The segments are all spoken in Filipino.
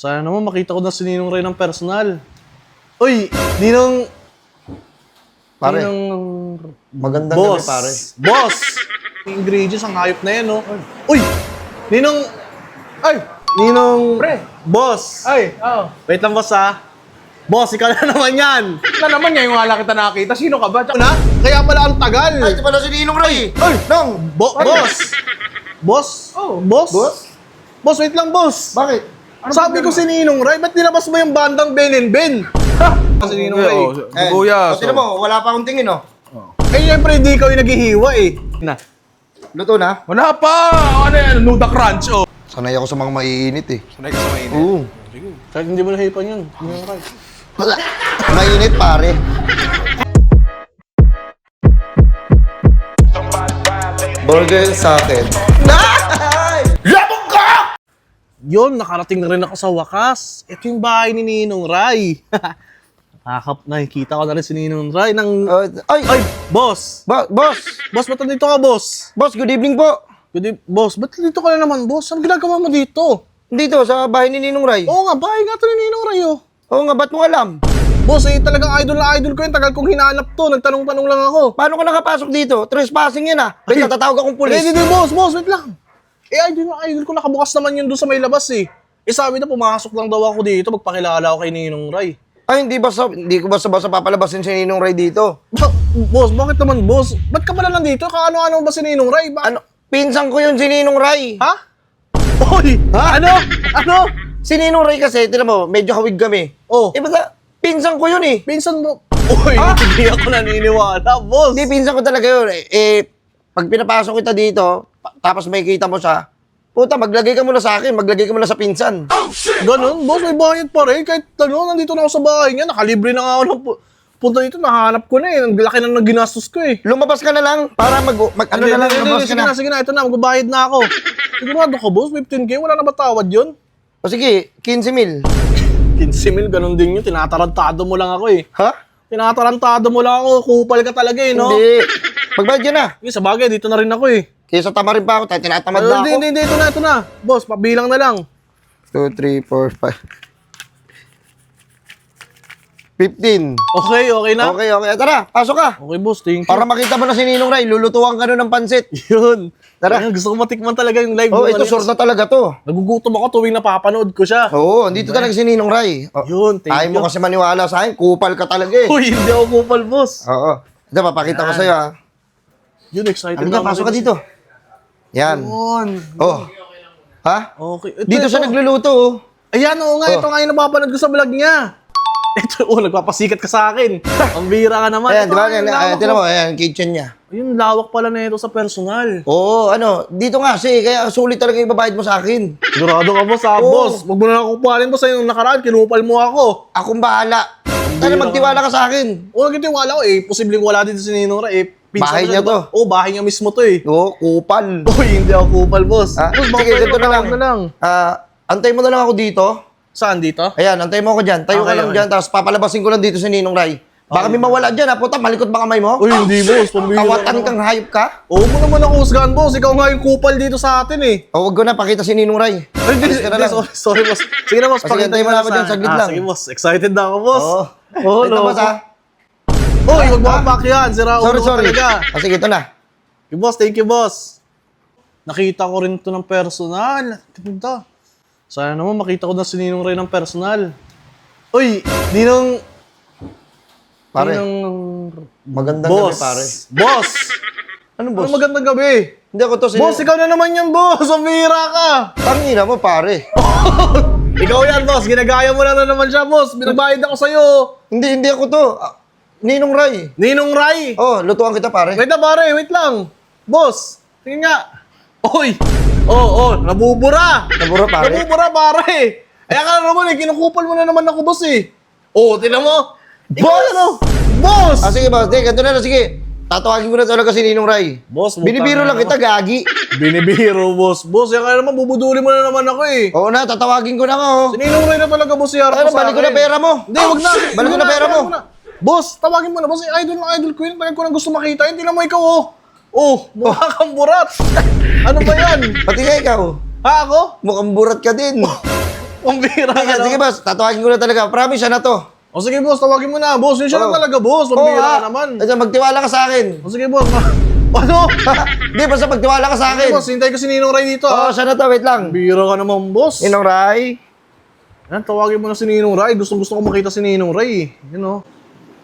Sana naman makita ko na si Ninong Ray ng personal. Uy, Ninong... Pare, Ninong... magandang Boss. gabi, pare. Boss! Yung ingredients, ang hayop na yan, no? Uy! Ninong... Ay! Ninong... Pre. Boss! Ay, oo. Wait lang, boss, ha? Boss, ikaw na naman yan! Na naman ngayon wala kita nakita. Sino ka ba? Tsaka, Na? Kaya pala ang tagal! Ay, ito pala si Ninong Ray. Ay, Nong! Bo- boss! Boss? Oh. Boss? Boss? Boss, wait lang, boss! Bakit? Ano Sabi ko si Ninong Ray, ba't nilabas mo yung bandang Ben and Ben? si Ninong Ray. Eh, Bubuyas. o, tinan mo, wala pa akong tingin, oh. Eh, syempre, hindi ikaw yung naghihiwa eh. Na. Luto na. Wala pa! Ano yan? Nuda crunch, oh. Sanay ako sa mga maiinit, eh. Sanay ka sa mainit. Oo. Kahit hindi mo nahipan yun. Ninong Ray. Mainit, pare. Burger sa akin. Yun, nakarating na rin ako sa wakas. Ito yung bahay ni Ninong Ray. Nakakap, nakikita ko na rin si Ninong Ray ng... Uh, ay, Ay, boss! Ba- boss! Boss, ba't nandito ka, boss? Boss, good evening po. Good e- boss, ba't nandito ka na naman, boss? Ano ginagawa mo dito? Dito, sa bahay ni Ninong Ray. Oo nga, bahay nga to ni Ninong Ray, oh. Oo nga, ba't mo alam? Boss, eh, talagang idol na idol ko yun. Tagal kong hinanap to. Nagtanong-tanong lang ako. Paano ka nakapasok dito? Trespassing yan, ah. Wait, natatawag akong pulis. hindi, boss, boss, wait lang. Eh, idol na idol ko. Nakabukas naman yun doon sa may labas, eh. Eh, sabi na, pumasok lang daw ako dito. Magpakilala ako kay Ninong Ray. Ay, hindi basta, hindi ko basta-basta papalabasin si Ninong Ray dito. Ba- boss, bakit naman, boss? Ba't ka pala nandito? Kaano-ano ba si Ninong Ray? Ba- Ano? Pinsan ko yun si Ninong Ray. Ha? Hoy! Ano? Ano? Si Ninong Ray kasi, tinan mo, medyo hawig kami. Oh, Eh, basta, pinsan ko yun eh. pinsan mo. Ha? hindi ako naniniwala, boss. Hindi, pinsan ko talaga yun. Eh, eh, pag pinapasok kita dito, tapos may kita mo siya, puta, maglagay ka muna sa akin, maglagay ka muna sa pinsan. Ganun, boss, may bayad pa rin. Kahit ano, nandito na ako sa bahay niya. Nakalibre na nga ako ng pu- punta dito. Nahanap ko na eh. Ang laki na ng ginastos ko eh. Lumabas ka na lang, para mag, mag ano na lang, lumabas ka sige na. na, sige na. Ito na, magbabayad na ako. Sigurado ka, boss? 15K? Wala na ba tawad yun? O sige, 15 mil. 15 mil, ganun din yun. Tinatarantado mo lang ako eh. Ha? Tinatarantado mo lang ako. Kupal ka talaga eh, no? Hindi. Magbayad ka na. Hindi, sa bagay, dito na rin ako eh. Kaysa tama rin pa ako, tayo tinatamad na hindi, ako. hindi, hindi, ito na, ito na. Boss, pabilang na lang. 2, 3, 4, 5. 15. Okay, okay na? Okay, okay. Tara, pasok ka. Okay, boss, thank you. Para makita mo na si Ninong Ray, lulutuan ka nun ng pansit. Yun. Tara. Ayun, gusto ko matikman talaga yung live. Oh, mo ito kanina. sure na talaga to. Nagugutom ako tuwing napapanood ko siya. Oo, andito talaga si Ninong Ray. Oh, Yun, thank Ayaw you. mo kasi maniwala sa akin, kupal ka talaga eh. Uy, hindi ako kupal, boss. Oo. Ito, papakita ko sa'yo ha. Yun, excited Halika, ako pasok ka dito. Yan. Yun. Oh. Ha? Okay. Ito, Dito siya ito. nagluluto oh. Ayan, oo nga. Oh. Ito nga yung napapanood ko sa vlog niya. Ito, oh, nagpapasikat ka sa akin. Ang bira ka naman. Ayan, di ba? Ayan, ayan, tinan mo, ayan, kitchen niya. Ayun, lawak pala na ito sa personal. Oo, ano, dito nga kasi, kaya sulit talaga yung babayad mo sa akin. Sigurado ka, boss, ha, Oo. boss. Huwag mo na ako kupalin, boss. Ayun, nakaraan, kinupal mo ako. Akong bahala. Sana magtiwala ka sa akin. O, nagkitiwala ko, eh. Posibleng wala dito si Ninong Ray. Pinsan Bahay niya to. Oo, bahay niya mismo to, eh. Oo, kupal. Uy, hindi ako kupal, boss. Ah, boss, sige, ganito na lang. na lang. Ah, antay mo na lang ako dito. Saan dito? Ayan, antay mo ako dyan. Tayo ka Okay, lang okay. dyan, tapos papalabasin ko lang dito si Ninong Ray. Baka may mawala dyan, ha? Puta, malikot ba kamay mo? Uy, hindi, boss. Pambihira ka Kawatan naman. kang hayop ka? Oo mo naman ako husgahan, boss. Ikaw nga yung kupal dito sa atin, eh. O, wag ko na, pakita si Ninong Ray. Ay, Hindi, Alis ka na lang. sorry, sorry, boss. Sige na, boss. Ah, sige, pakita antayin mo na ako sa- dyan, saglit ah, lang. Sige, boss. Excited na ako, boss. Oo. Oo, Ito boss, ha? Uy, huwag mo kapak yan. Sira ulo Sorry, ko sorry. talaga. Ah, sige, ito na. Okay, boss. Thank you, boss. Nakita ko rin to ng personal. Ganda. Sana naman makita ko na si Ninong Ray ng personal. Uy, Ninong... Pare, Ninong... magandang Boss. gabi, pare. Boss! Ano boss? magandang gabi? Hindi ako to, si... Boss, ikaw na naman yan, boss! Bihira ka! Tangina mo, pare. ikaw yan, boss! Ginagaya mo na, na naman siya, boss! Binagbayad ako sa'yo! Hindi, hindi ako to. Ah, Ninong Ray. Ninong Ray! Oh, lutuan kita, pare. Wait na, pare! Wait lang! Boss! Tingin nga! Oy! Oh, oh! Nabubura! Nabura, pare. Nabubura, pare! Kaya ka na naman eh, kinukupal mo na naman ako, boss eh! Oh, tinan mo! Boss! Ano? Boss! Ah, sige, boss. Hindi, ganito na lang, sige. Tatawagin ko na talaga si Ninong Ray. Boss, butang Binibiro lang kita, gagi. Binibiro, boss. Boss, yan kaya naman, bubuduli mo na naman ako eh. Oo na, tatawagin ko na nga, oh. Sininong rin na talaga, boss, yung harap Ano, balik ko na pera mo. Hindi, wag na. Balik ko na pera mo. Na. Boss, tawagin mo na, boss. Idol na idol ko yun. Tagal ko na gusto makita yun. Tingnan mo ikaw, oh. Oh, mukha kang burat. ano ba yan? Pati nga ikaw. Ha, ako? Mukhang burat ka din. Pambira ka Sige, na. sige boss, tatawagin ko na talaga. Promise, siya na to. O sige boss, tawagin mo na. Boss, yun siya Oo. na talaga boss. Oo, Pambira ha? ka naman. Kasi magtiwala ka sa akin. O sige boss. ma- ano? Hindi, basta magtiwala ka sa akin. boss, hintay ko si Ninong Ray dito. Oo, ah. siya na to, wait lang. Pambira ka naman boss. Ninong Ray. Yan, tawagin mo na si Ninong Ray. Gusto gusto ko makita si Ninong Ray. You know?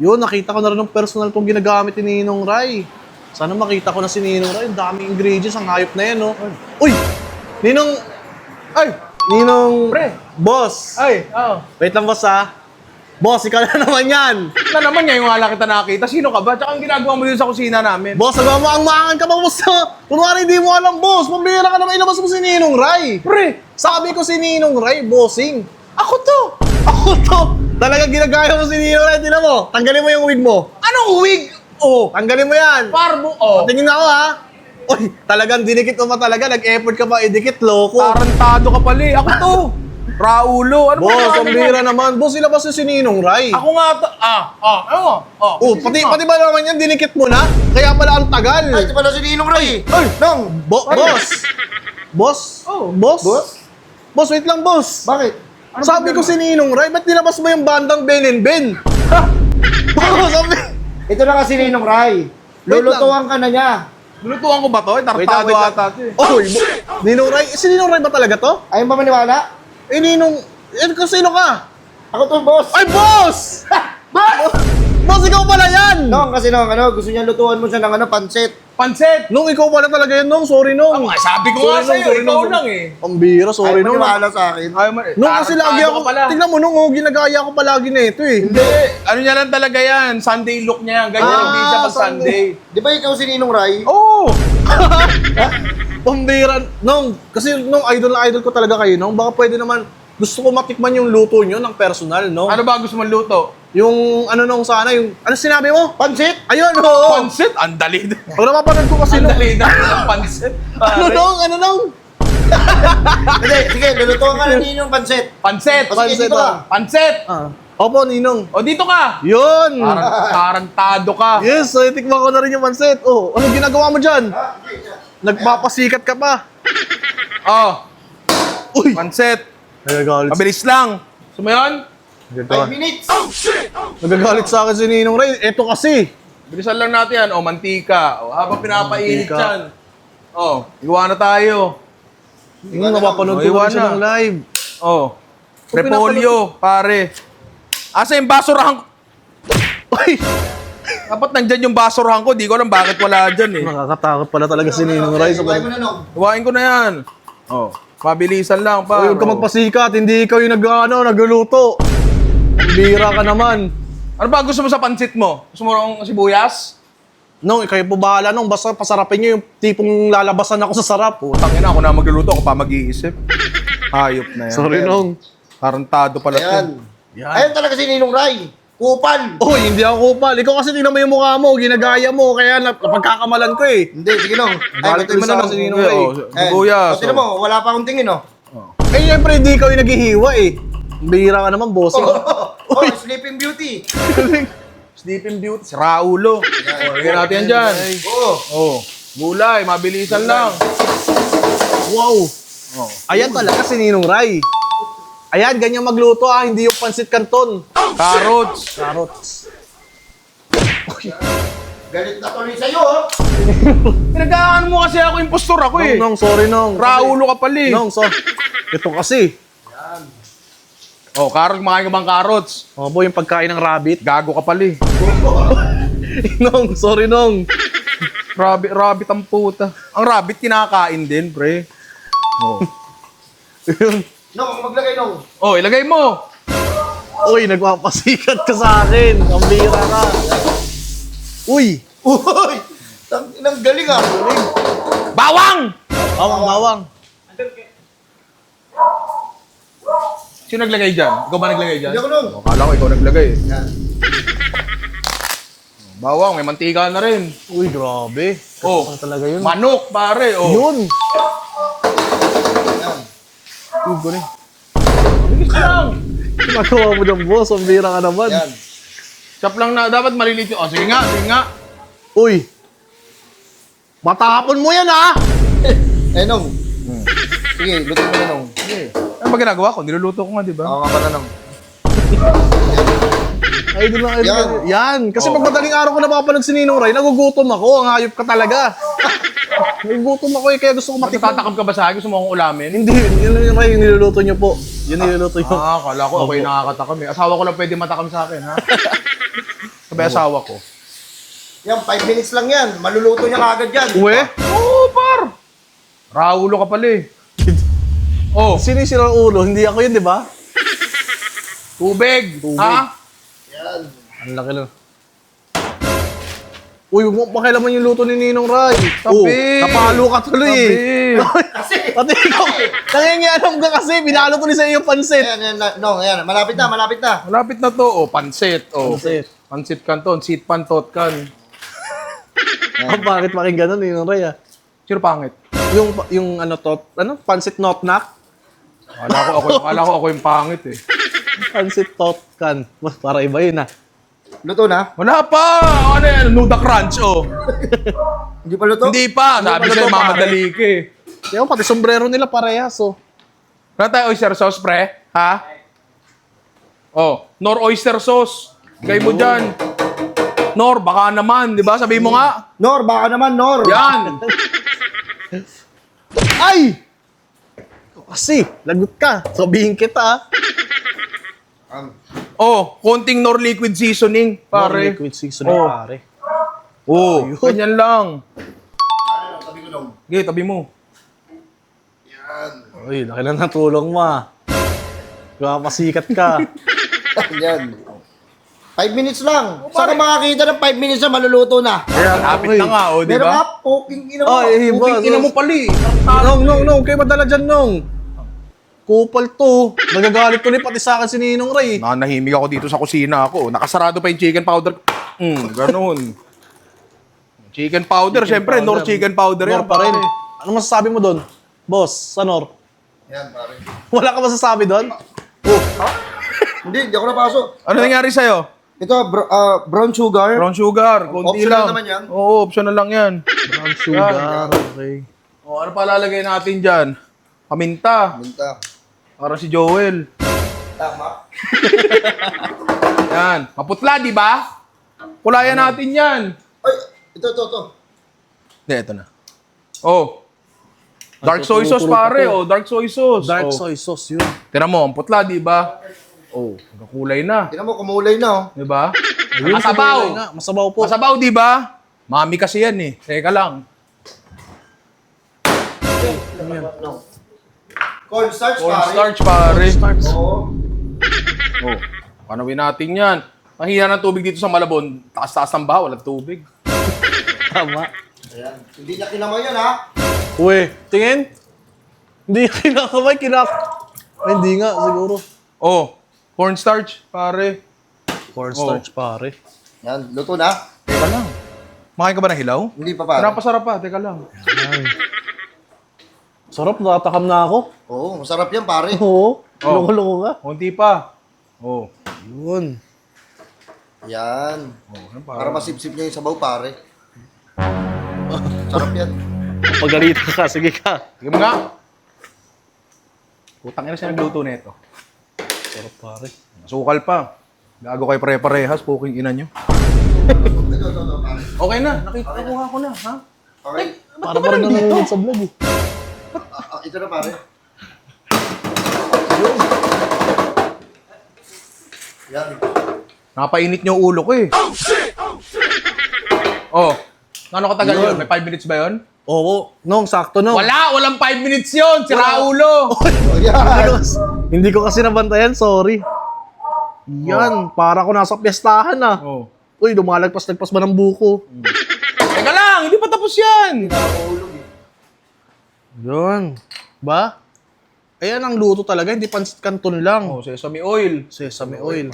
Yun, nakita ko na rin ng personal tong ginagamit ni Ninong Ray. Sana makita ko na si Ninong Ray. Ang daming ingredients, ang hayop na yan, no? Uy! Ninong... Ay! Ninong... Pre. Boss! Ay! Oh. Wait lang, boss, ha? Boss, ikaw na naman yan! Na naman ngayon wala kita nakita. Sino ka ba? Tsaka ang ginagawa mo dito sa kusina namin. Boss, nagawa mo ang maangan ka ba, boss? Kunwari, hindi mo alam, boss. Pambira ka naman, ilabas mo si Ninong Ray. Pre! Sabi ko si Ninong Ray, bossing. Ako to! Ako to! Talaga ginagaya mo si Ninong Ray. Tingnan mo, tanggalin mo yung wig mo. Anong wig? Oh! Tanggalin mo yan. Parbo! Oh! Tingin ako ha. Uy, talagang dinikit mo pa talaga. Nag-effort ka pa idikit, loko. Tarantado ka pali. Ako to! Raulo! Ano ba Boss, ang bira naman. Boss, ilabas yung si Ninong Ray. Ako nga to. Ah! Ah! Ano mo? Oh! Oh, pati, pati ba naman yan, dinikit mo na? Kaya pala ang tagal. Ay, ito pala si Ninong Ray. Ay! Nong, Bo- boss! Boss? Oh. Boss? Boss? Boss, wait lang, boss. bakit? Sabi ko si Ninong Ray, ba't nilabas mo yung bandang Ben and Ben? boss, sabi... Ito na kasi Ninong Ray. Lulutuan ka na niya. Lulutuan ko ba to? Eh, wait lang. ata to eh. Oh, Ninong Ray? Si Ninong Ray ba talaga to? Ayaw ba maniwala? Eh, Ninong... Eh, kung sino ka? Ako to, boss. Ay, boss! boss, ikaw pala yan! Nong, kasi nong, ano, gusto niya lutuan mo siya ng ano, pansit. Pansit! Nung ikaw pala talaga yan, Nung. Sorry, Nung. Ay, sabi ko nga sa'yo, ikaw lang eh. Ang bira, sorry, Ayaw Nung. maniwala sa akin. Ayaw mo. Nung kasi Tarantado lagi ako, pala. tingnan mo, Nung, oh, ginagaya ko palagi na ito eh. Hindi. Ano niya lang talaga yan? Sunday look niya yan. Ganyan Ah, hindi siya pag Sunday. Sunday. Di ba ikaw si Ninong Ray? Oo! Pambira, Nung, kasi nung idol na idol ko talaga kayo, Nung, baka pwede naman, gusto ko matikman yung luto nyo ng personal, no? Ano ba gusto mong luto? Yung, ano nung sana, yung, ano sinabi mo? Pansit? Ayun, oo. Pansit? Ang dali. Pag napapanood ko kasi Ang nung, dali na ng pansit. ano Pare. nung, ano nung? Hindi, sige, lulutuan ka na Ninong pansit. Pansit! O sige, dito ka. Pansit! Ah. Opo, Ninong. O dito ka! Yun! Parang tarantado ka. Yes, so itikman ko na rin yung pansit. Oh, ano ginagawa mo dyan? Nagpapasikat ka pa. Oh, Uy! pansit. Nagagalit, Mabilis lang. Gusto mo yun? 5 minutes. nagagalit sa akin si Ninong Ray. Eto kasi. Bilisan lang natin yan. O, mantika. O, habang pinapainit Mantika. yan. O, iwa na tayo. Yung napapanood Oh, ko iwan kasi na. ng live. O, repolyo, pare. Asa yung basurahan ko? Uy! Dapat nandyan yung basurahan ko. Di ko alam bakit wala dyan eh. Nakakatakot pala talaga si Ninong Ray. Sa Iwain mo na, Nong. Iwain ko na yan. O, mabilisan lang pa. Huwag ka magpasikat, hindi ikaw yung nag, ano, nagluluto. Bira ka naman. Ano ba gusto mo sa pansit mo? Gusto mo ng sibuyas? Nung, kayo po bahala nung, basta pasarapin nyo yung tipong lalabasan ako sa sarap. Putang ina, ako na magluluto, ako pa mag-iisip. Hayop na yan. Sorry nung. Tarantado pala Ayan. to. Yan. Ayun talaga si Ninong Ray. Kupal. Oy, hindi ako kupal. Ikaw kasi tingnan mo yung mukha mo, ginagaya mo, kaya nap- napagkakamalan ko eh. Hindi, sige Nong. Ay, Galit lutuin mo na sa Nong. si Ninong Ray. oh, Ayan. Sibuyas. O, tignan mo, wala pa akong tingin, oh. Eh, syempre, hindi ikaw yung naghihiwa eh. Bira ka naman, bossing. oh, Sleeping Beauty. Sleeping Beauty. Si Raulo. Oh, Lagyan natin yan dyan. Oo. Oh, gulay, mabilisan lang. wow! Oh. Ayan talaga si Ninong Ray. Ayan, ganyan magluto ah, hindi yung pansit kanton. Carrots. Carrots. Galit na tuloy sa'yo, oh. Pinagkaan mo kasi ako, impostor ako eh. Nong, nong, sorry nong. Raulo ka pala eh. Nong, so, ito kasi. Oh, carrot, kumakain ka bang carrots? Opo, yung pagkain ng rabbit. Gago ka pala eh. nong, sorry nong. Rabbit, rabbit ang puta. Ang rabbit kinakain din, pre. Oh. Nong, maglagay, Nong. oh, ilagay mo. Uy, nagpapasikat ka sa akin. Ang bira ka. Uy, Uy! Tang inang galing, ah. Bawang! bawang, bawang. Sino naglagay dyan? Ikaw ba naglagay dyan? Hindi ako. Oh, Akala ko ikaw naglagay. Yan. Bawang, may mantika na rin. Uy, grabe. Oh, Ano talaga yun? manok, pare. Oh. Yun. Yan. Uy, galing. Bilis lang. Ginagawa mo dyan, boss. Ang bira ka naman. Yan. Chop lang na, dapat maliliit yun. Oh, sige nga, sige nga. Uy. Matapon mo yan, ah! Eh, Nong. Sige, luto mo na, Nong. Sige. Ano ba ginagawa ko? Niluluto ko nga, di ba? Ako nga pala nang. Idol lang, idol. Yan. Yan. Yan. Kasi Oh. pag madaling araw ko napapanood si Ninong Ray, nagugutom ako. Ang hayop ka talaga. nagugutom ako eh, kaya gusto ko matikman. Matatakam ka ba sa akin? Gusto mo akong ulamin? Hindi, yun yung Ray, yung niluluto niyo po. Yun yung niluluto niyo. Ah, kala ko ako yung nakakatakam eh. Asawa ko lang pwede matakam sa akin, ha? Sabi asawa ko. Yan, 5 minutes lang yan. Maluluto niya kagad yan. Uwe? Oo, par! Raulo ka pala eh. Oh, Sino yung sirang ulo? Hindi ako yun, di ba? tubig. Tubig. Ha? Yan. Ang laki lang. Uy, huwag mo pakialaman yung luto ni Ninong Ray. Tabi. Oh, napalo ka tuloy eh. Kasi, Pati ikaw, nangingialam ka kasi, pinalo ko ni sa iyo yung pansit. Ayan, ayan, no, ayan. Malapit na, malapit na. Malapit na to. Oh, pansit. Oh. Pansit. Pansit kanton. Seat pantot kan. Oh, bakit pakinggan nun, Ninong Ray ah? Sino pangit? Yung, yung ano to, ano, pansit not knock? Kala ko ako, kala ko ako yung pangit eh. Pansit tot kan. Para iba yun ah. Luto na? Wala pa! Ano yan? Nuda crunch, oh. Hindi pa luto? Hindi pa. Sabi pa sa'yo, mamadali ka eh. Yung pati sombrero nila parehas oh. Wala tayo oyster sauce, pre? Ha? Oh, nor oyster sauce. Kay mo dyan. Nor, baka naman, di ba? Sabi mo nga. Nor, baka naman, Nor. Yan. Ay! Kasi, lagot ka. Sabihin kita. Um, Oh, konting nor liquid seasoning, pare. Liquid seasoning Oh. pare. Oh, Ayun. ganyan lang. tabi ko nung. Okay, tabi mo. Uy, laki na ng tulong mo ah. Kapasikat ka. Yan. 5 minutes lang. Saan ka makakita ng 5 minutes na maluluto na? Kaya Lapit na nga, oh, di Meron ba? ka, poking ina mo. Ay, iba. Puking ina mo pali. Nong, nong, nong. Kayo madala dyan, nong. Kupal to. Nagagalit tuloy pati sa akin si Ninong Ray. Nanahimik ako dito sa kusina ako. Nakasarado pa yung chicken powder. Mm, ganun. chicken powder, syempre. Nor chicken powder yan. Nor pa rin. pare. Ano masasabi mo doon? Boss, sa Nor? Yan, pare. Wala ka masasabi doon? Hindi, hindi ako napasok. Ano nangyari sa'yo? Ito, bro, ah, brown sugar. Brown sugar, konti Optional lang. naman yan. Oo, optional lang yan. Brown sugar. Okay. O, ano pa lalagay natin dyan? Paminta. Minta. Para si Joel. Tama. Yan. Maputla, di ba? Kulayan natin yan. Ay, ito, ito, ito. Hindi, ito na. Oh. Dark soy sauce, pare. Oh, dark soy sauce. Dark oh. soy sauce yun. Tira mo, ang putla, di ba? Oh, nagkakulay na. Tingnan mo, kumulay na, oh. Di ba? Ayun, Masabaw. Masabaw po. Masabaw, di ba? Mami kasi yan eh. Teka lang. Cornstarch, pare. Cornstarch, pare. Oo. Oh, panawin natin yan. Mahina ng tubig dito sa Malabon. Taas-taas ng baha, walang tubig. Tama. Ayan. Hindi niya kinamay yan, ha? Uwe, tingin. Hindi kinakamay, kinak... Ay, hindi nga, siguro. Oh, cornstarch, pare. Cornstarch, pare. Yan, luto na. Teka lang. Makain ka ba ng hilaw? Hindi pa, pare. Pinapasarap pa, teka lang. Ay. Sarap, natatakam na ako. Oo, masarap yan, pare. Oo. Oh. Loko-loko ka. Konti pa. Oh. Yun. Yan. Oh, ano Para masipsip niya yung sabaw, pare. Sarap yan. Pagalitan ka, sige ka. Sige mo nga. Putang ina siya nagluto nito. Sarap, pare. Sukal pa. Gago kay pare-parehas, puking ina nyo. Ito, ito, ito. Okay na, nakita ko ko na, ha? Okay. Para pa rin nanonood sa vlog eh. Ah, ah, ito na, pare. Yan. Napainit niyo ulo ko eh. Oh, Ano katagal yun? May 5 minutes ba yun? Oo. Nong, sakto nong. Wala! Walang 5 minutes yun! Si Raulo! Oh, yan. Hindi ko kasi nabantayan, sorry. Yan, para ko nasa piyestahan ah. Oh. Uy, dumalagpas-lagpas ba ng buko? Teka lang! Hindi pa tapos yan! Yun. Ba? Ayan ang luto talaga, hindi pansit canton lang. Oh, sesame oil. Sesame oil.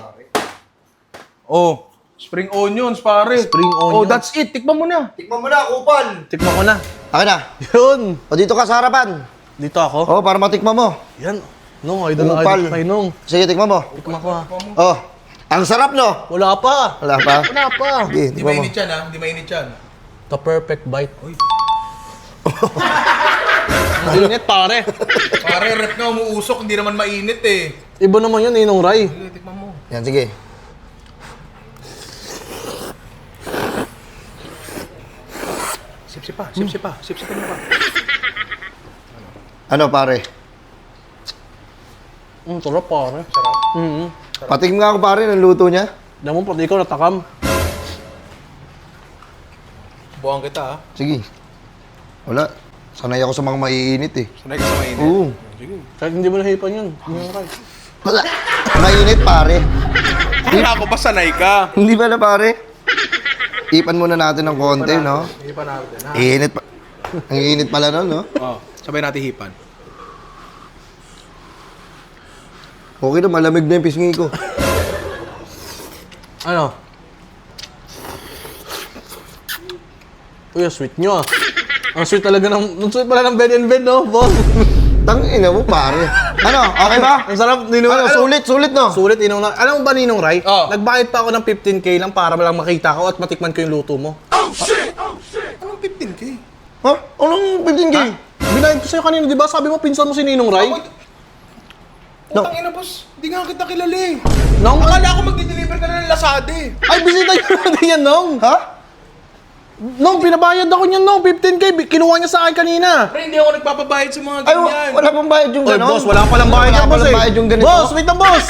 Oh, spring onions, pare. Spring Oh, onions. that's it. Tikman mo na. Tikman mo na, kupal. Tikman ko na. Akin na. Yun. O, dito ka sa harapan. Dito ako. Oh, para matikman mo. Yan. Nung, idol na Kupal. idol kay Nung. Sige, tikman mo. Tikman ko ah. Oh, ang sarap, no? Wala pa. Wala pa? Wala pa. Sige, Hindi tikman mo. mainit yan, ha? Hindi mainit yan. The perfect bite. Init, pare. Pare, rep nga umuusok, hindi naman mainit eh. Iba naman yun, Ninong Ray. Sige, tikman mo. Yan, sige. Sip-sip pa, sip-sip pa, sip-sip mo pa. Ano, pare? Mm, sarap, pare. Sarap. Mm Patingin nga ako, pare, ng luto niya. Alam mo, pati ikaw natakam. Buwang kita ah. Sige. Wala. Sanay ako sa mga maiinit eh. Sanay ka sa mainit. Oo. Sige. Kahit hindi mo nahipan yun. Wala. Mainit, pare. Kala ko ba sanay ka? Hindi ba na, pare? Ipan muna natin ng konti, no? Pa natin ha. Init pa. Ang init pala nun, no? Oh, sabay natin hipan. Okay na, malamig na yung pisngi ko. Ano? Uy, ang sweet nyo ah. Ang sweet talaga ng... Ang sweet pala ng bed and bed, no, boss? Tangina mo, pare. Ano, okay ba? Ang sarap, Ninong Ano, sulit, sulit, no? Sulit, Ninong Ray. Alam mo ba, Ninong Ray? Oh. Nagbayad pa ako ng 15k lang para lang makita ko at matikman ko yung luto mo. Anong 15k? Ha? Anong 15K? Binayad ko sa'yo kanina, di ba? Sabi mo, pinsan mo si Ninong Ray? No. Utang ina boss, hindi nga kita kilala eh. Nong? Akala ko magdi-deliver ka na ng Lazada eh. Ay, bisita nyo natin yan, Nong. Ha? Nong, pinabayad ako niyan, Nong. 15k. Bi- Kinuha niya sa akin kanina. Pre, hindi ako nagpapabayad sa mga Ay, ganyan. wala pang bayad yung Oy, gano'n? boss, wala palang bayad Wala yan, boss. palang eh. bayad yung ganito? Boss, wait lang, boss.